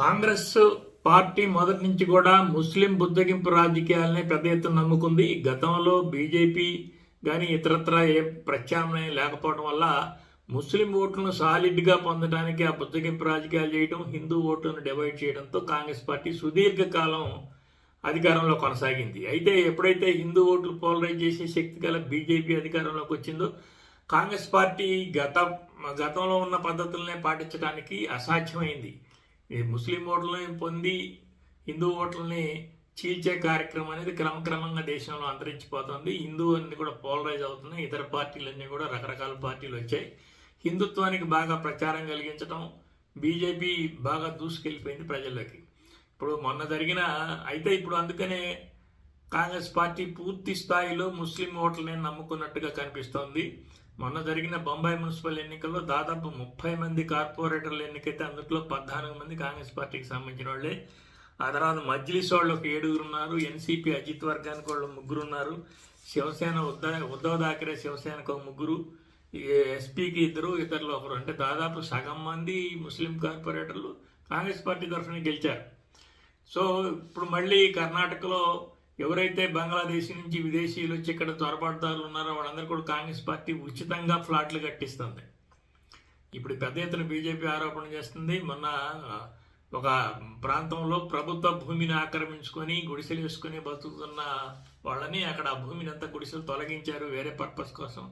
Congress party మొదటి నుంచి కూడా ముస్లిం బుద్ధగింపు రాజకీయాలనే పెద్ద ఎత్తున నమ్ముకుంది. గతంలో బీజేపీ కానీ ఇతరత్ర ఏ ప్రత్యామ్నాయం లేకపోవడం వల్ల ముస్లిం ఓట్లను సాలిడ్గా పొందడానికి ఆ బుద్ధగింపు రాజకీయాలు చేయడం హిందూ ఓట్లను డివైడ్ చేయడంతో కాంగ్రెస్ పార్టీ సుదీర్ఘకాలం అధికారంలో కొనసాగింది. అయితే ఎప్పుడైతే హిందూ ఓట్లు పోలరైజ్ చేసే శక్తి గల బీజేపీ అధికారంలోకి వచ్చిందో కాంగ్రెస్ పార్టీ గత గతంలో ఉన్న పద్ధతులనే పాటించడానికి అసాధ్యమైంది. ఈ ముస్లిం ఓట్లని పొంది హిందూ ఓట్లని చీల్చే కార్యక్రమం అనేది క్రమక్రమంగా దేశంలో అంతరించిపోతుంది. హిందూ అన్ని కూడా పోలరైజ్ అవుతున్నాయి. ఇతర పార్టీలన్నీ కూడా రకరకాల పార్టీలు వచ్చాయి. హిందుత్వానికి బాగా ప్రచారం కలిగించడం బీజేపీ బాగా దూసుకెళ్ళిపోయింది ప్రజల్లోకి. ఇప్పుడు మొన్న జరిగిన అయితే ఇప్పుడు అందుకనే కాంగ్రెస్ పార్టీ పూర్తి స్థాయిలో ముస్లిం ఓట్లని నమ్ముకున్నట్టుగా కనిపిస్తోంది. మొన్న జరిగిన బొంబాయి మున్సిపల్ ఎన్నికల్లో దాదాపు ముప్పై మంది కార్పొరేటర్ల ఎన్నికైతే అందులో పద్నాలుగు మంది కాంగ్రెస్ పార్టీకి సంబంధించిన వాళ్ళే. ఆ తర్వాత మజ్లిస్ వాళ్ళు ఒక ఏడుగురు ఉన్నారు ఎన్సీపీ అజిత్ వర్గానికి వాళ్ళు ముగ్గురు ఉన్నారు శివసేన ఉద్ధవ్ ఉద్ధవ్ థాకరే శివసేనకు ఒక ముగ్గురు ఎస్పీకి ఇద్దరు ఇతరులు ఒకరు. అంటే దాదాపు సగం మంది ముస్లిం కార్పొరేటర్లు కాంగ్రెస్ పార్టీ తరఫున గెలిచారు. సో ఇప్పుడు మళ్ళీ కర్ణాటకలో ఎవరైతే బంగ్లాదేశ్ నుంచి విదేశీయులు వచ్చి ఇక్కడ త్వరపడతారు ఉన్నారో వాళ్ళందరూ కూడా కాంగ్రెస్ పార్టీ ఉచితంగా ఫ్లాట్లు కట్టిస్తుంది. ఇప్పుడు పెద్ద ఎత్తున బీజేపీ ఆరోపణ చేస్తుంది. మొన్న ఒక ప్రాంతంలో ప్రభుత్వ భూమిని ఆక్రమించుకొని గుడిసెలు వేసుకొని బతుకుతున్న వాళ్ళని అక్కడ ఆ భూమిని అంతా గుడిసెలు తొలగించారు వేరే పర్పస్ కోసం.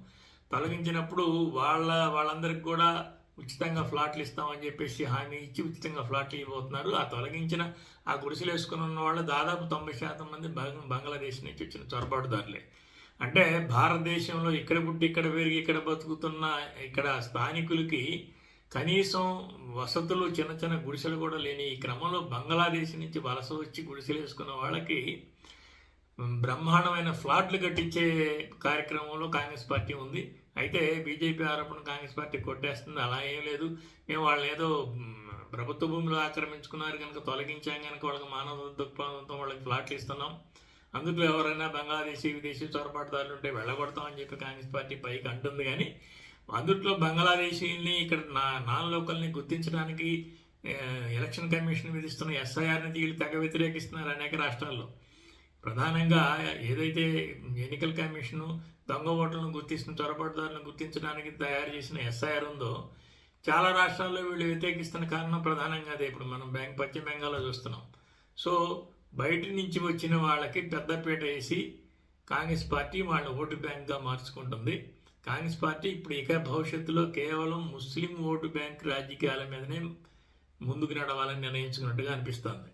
తొలగించినప్పుడు వాళ్ళ వాళ్ళందరికి కూడా ఉచితంగా ఫ్లాట్లు ఇస్తామని చెప్పేసి హామీ ఇచ్చి ఉచితంగా ఫ్లాట్లు ఇవ్వబోతున్నారు. ఆ తొలగించిన ఆ గుడిసెలు వేసుకుని ఉన్న వాళ్ళు దాదాపు తొంభై శాతం మంది బంగ్లాదేశ్ నుంచి వచ్చిన చొరబాటుదారులే. అంటే భారతదేశంలో ఇక్కడ పుట్టి ఇక్కడ పెరిగి ఇక్కడ బతుకుతున్న ఇక్కడ స్థానికులకి కనీసం వసతులు చిన్న చిన్న గుడిసెలు కూడా లేని ఈ క్రమంలో బంగ్లాదేశ్ నుంచి వలస వచ్చి గుడిసెలు వేసుకున్న వాళ్ళకి బ్రహ్మాండమైన ఫ్లాట్లు కట్టించే కార్యక్రమంలో కాంగ్రెస్ పార్టీ ఉంది. అయితే బీజేపీ ఆరోపణ కాంగ్రెస్ పార్టీ కొట్టేస్తుంది అలా ఏం లేదు. మేము వాళ్ళు ఏదో ప్రభుత్వ భూములు ఆక్రమించుకున్నారు కనుక తొలగించాం కనుక వాళ్ళకి మానవ దృక్పథంతో వాళ్ళకి ఫ్లాట్లు ఇస్తున్నాం. అందులో ఎవరైనా బంగ్లాదేశీ విదేశీ చొరబాటుదారులు ఉంటే వెళ్ళగొడతామని చెప్పి కాంగ్రెస్ పార్టీ పైకి అంటుంది కానీ అందుట్లో బంగ్లాదేశీని ఇక్కడ నా నాన్ లోకల్ని గుర్తించడానికి ఎలక్షన్ కమిషన్ విధిస్తున్న ఎస్ఐఆర్ని వీళ్ళు తెగ వ్యతిరేకిస్తున్నారు అనేక రాష్ట్రాల్లో. ప్రధానంగా ఏదైతే ఎన్నికల కమిషను దొంగ ఓట్లను గుర్తించిన చొరబడిదారులను గుర్తించడానికి తయారు చేసిన ఎస్ఐఆర్ ఉందో చాలా రాష్ట్రాల్లో వీళ్ళు వ్యతిరేకిస్తున్న కారణం ప్రధానంగా అదే ఇప్పుడు మనం బ్యాంక్ పశ్చిమ బెంగాల్లో చూస్తున్నాం. సో బయట నుంచి వచ్చిన వాళ్ళకి పెద్దపీట వేసి కాంగ్రెస్ పార్టీ వాళ్ళ ఓటు బ్యాంక్గా మార్చుకుంటుంది. కాంగ్రెస్ పార్టీ ఇప్పుడు ఇక భవిష్యత్తులో కేవలం ముస్లిం ఓటు బ్యాంక్ రాజకీయాల మీదనే ముందుకు నడవాలని నిర్ణయించుకున్నట్టుగా అనిపిస్తుంది.